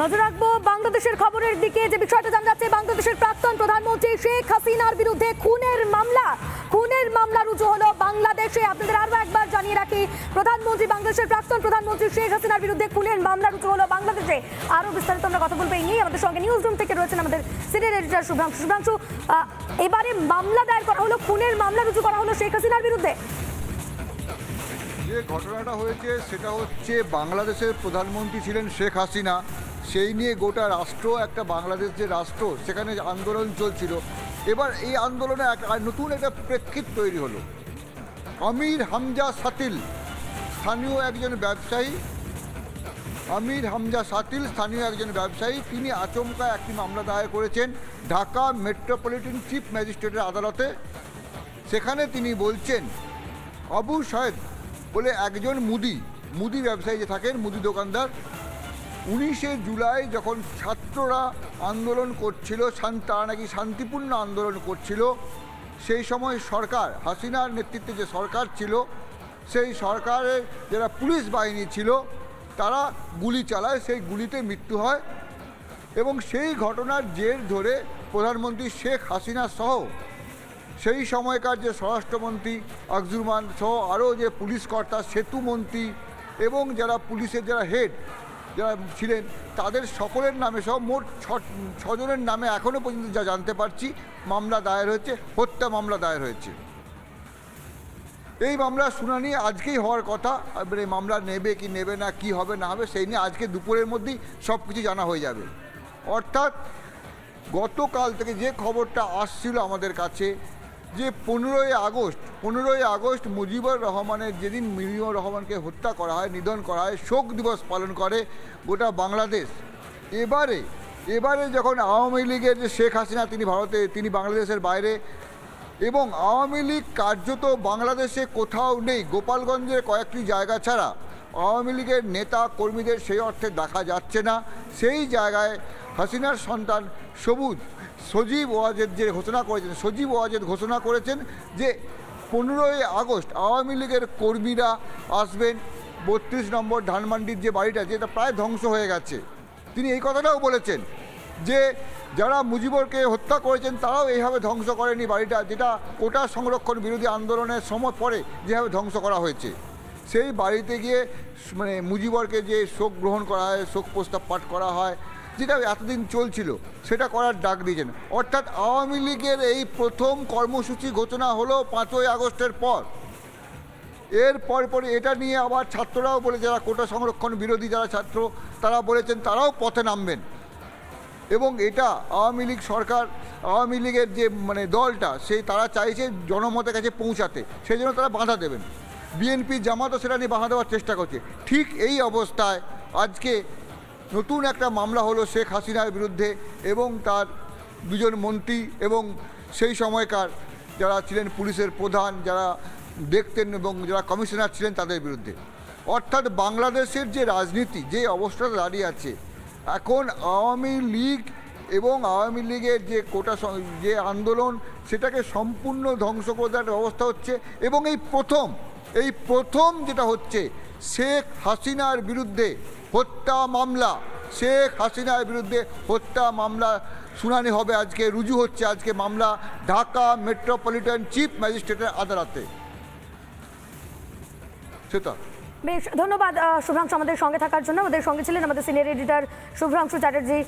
নজর রাখব বাংলাদেশের খবরের দিকে। যে বিষয়টা জানা যাচ্ছে বাংলাদেশের প্রাক্তন প্রধানমন্ত্রী শেখ হাসিনার বিরুদ্ধে খুনের মামলা। খুনের মামলা রুজু হলো বাংলাদেশে। আপনাদের আরও একবার জানিয়ে রাখি, প্রধানমন্ত্রী, বাংলাদেশের প্রাক্তন প্রধানমন্ত্রী শেখ হাসিনার বিরুদ্ধে খুনের মামলা রুজু হলো বাংলাদেশে। আরও বিস্তারিত আমরা কথা বলব এই নিয়ে আমাদের সঙ্গে নিউজ রুম থেকে রয়েছেন আমাদের সিনিয়র এডিটর শুভ্রাংশু। শুভ্রাংশু এবারে মামলা দায়ের করা হলো, খুনের মামলা রুজু করা হলো শেখ হাসিনার বিরুদ্ধে। যে ঘটনাটা হয়েছে, সেটা হচ্ছে বাংলাদেশের প্রধানমন্ত্রী ছিলেন শেখ হাসিনা। সেই নিয়ে গোটা রাষ্ট্র, একটা বাংলাদেশ যে রাষ্ট্র, সেখানে আন্দোলন চলছিল। এবার এই আন্দোলনে এক নতুন একটা প্রেক্ষিত তৈরি হলো। আমির হামজা সাতিল, স্থানীয় একজন ব্যবসায়ী। আমির হামজা সাতিল, স্থানীয় একজন ব্যবসায়ী। তিনি আচমকা একটি মামলা দায়ের করেছেন ঢাকা মেট্রোপলিটন চিফ ম্যাজিস্ট্রেটের আদালতে। সেখানে তিনি বলছেন, আবু সাহেদ বলে একজন মুদি মুদি ব্যবসায়ী যে থাকেন, মুদি দোকানদার উনিশে জুলাই যখন ছাত্ররা আন্দোলন করছিল তারা নাকি শান্তিপূর্ণ আন্দোলন করছিল, সেই সময় সরকার, হাসিনার নেতৃত্বে যে সরকার ছিল, সেই সরকারের যারা পুলিশ বাহিনী ছিল, তারা গুলি চালায়, সেই গুলিতে মৃত্যু হয় এবং সেই ঘটনার জের ধরে প্রধানমন্ত্রী শেখ হাসিনা সহ সেই সময়কার যে স্বরাষ্ট্রমন্ত্রী আকজুরমান সহ আরও যে পুলিশ কর্তা সেতু মন্ত্রী এবং যারা পুলিশের যারা হেড যারা ছিলেন, তাদের সকলের নামে সহ মোট ছজনের নামে এখনও পর্যন্ত যা জানতে পারছি, মামলা দায়ের হয়েছে, হত্যা মামলা দায়ের হয়েছে। এই মামলার শুনানি আজকেই হওয়ার কথা এই মামলা নেবে কি নেবে না, কি হবে না হবে, সেই নিয়ে আজকে দুপুরের মধ্যেই সব কিছু জানা হয়ে যাবে। অর্থাৎ গতকাল থেকে যে খবরটা আসছিল আমাদের কাছে যে পনেরোই আগস্ট পনেরোই আগস্ট মুজিবুর রহমানের যেদিন মিজিবুর রহমানকে হত্যা করা হয়, নিধন করা হয়, শোক দিবস পালন করে গোটা বাংলাদেশ। এবারে এবারে যখন আওয়ামী লীগের যে শেখ হাসিনা, তিনি ভারতে, তিনি বাংলাদেশের বাইরে এবং আওয়ামী লীগ কার্যত বাংলাদেশে কোথাও নেই, গোপালগঞ্জের কয়েকটি জায়গা ছাড়া আওয়ামী লীগের নেতা কর্মীদের সেই অর্থে দেখা যাচ্ছে না। সেই জায়গায় হাসিনার সন্তান সবুজ। সজীব ওয়াজেদ যে ঘোষণা করেছেন, সজীব ওয়াজেদ ঘোষণা করেছেন যে পনেরোই আগস্ট আওয়ামী লীগের কর্মীরা আসবেন বত্রিশ নম্বর ধানমান্ডির যে বাড়িটা যেটা প্রায় ধ্বংস হয়ে গেছে। তিনি এই কথাটাও বলেছেন যে যারা মুজিবরকে হত্যা করেছেন, তারাও এইভাবে ধ্বংস করেনি বাড়িটা, যেটা কোটা সংরক্ষণ বিরোধী আন্দোলনের সময় পরে যেভাবে ধ্বংস করা হয়েছে। সেই বাড়িতে গিয়ে মানে মুজিবরকে যে শোক গ্রহণ করা হয়, শোক প্রস্তাব পাঠ করা হয় যেটা এতদিন চলছিল, সেটা করার ডাক দিয়েছেন। অর্থাৎ আওয়ামী লীগের এই প্রথম কর্মসূচি ঘোষণা হলো পাঁচই আগস্টের পর। এর পর পরে এটা নিয়ে আবার ছাত্ররাও বলে, যারা কোটা সংরক্ষণ বিরোধী যারা ছাত্র, তারা বলেছেন তারাও পথে নামবেন। এবং এটা আওয়ামী লীগ সরকার, আওয়ামী লীগের যে মানে দলটা, সেই তারা চাইছে জনমতের কাছে পৌঁছাতে, সেই জন্য তারা বাধা দেবেন। বিএনপি জামাতও সেটা নিয়ে বাধা দেওয়ার চেষ্টা করছে। ঠিক এই অবস্থায় আজকে নতুন একটা মামলা হলো শেখ হাসিনার বিরুদ্ধে এবং তার দুজন মন্ত্রী এবং সেই সময়কার যারা ছিলেন পুলিশের প্রধান, যারা দেখতেন এবং যারা কমিশনার ছিলেন তাদের বিরুদ্ধে। অর্থাৎ বাংলাদেশের যে রাজনীতি, যে অবস্থাটা দাঁড়িয়ে আছে, এখন আওয়ামী লীগ এবং আওয়ামী লীগের যে কোটা যে আন্দোলন, সেটাকে সম্পূর্ণ ধ্বংস করে দেওয়ার ব্যবস্থা হচ্ছে এবং এই প্রথম এই প্রথম যেটা হচ্ছে শেখ হাসিনার বিরুদ্ধে হত্যা মামলা, শেখ হাসিনার বিরুদ্ধে হত্যা মামলা শুনানি হবে আজকে, রুজু হচ্ছে আজকে মামলা ঢাকা মেট্রোপলিটন চিফ ম্যাজিস্ট্রেটের আদালতে। সেটা। বেশ, ধন্যবাদ শুভ্রাংশু আমাদের সঙ্গে থাকার জন্য। আমাদের সঙ্গে ছিলেন আমাদের সিনিয়র এডিটর শুভ্রাংশু চ্যাটার্জি।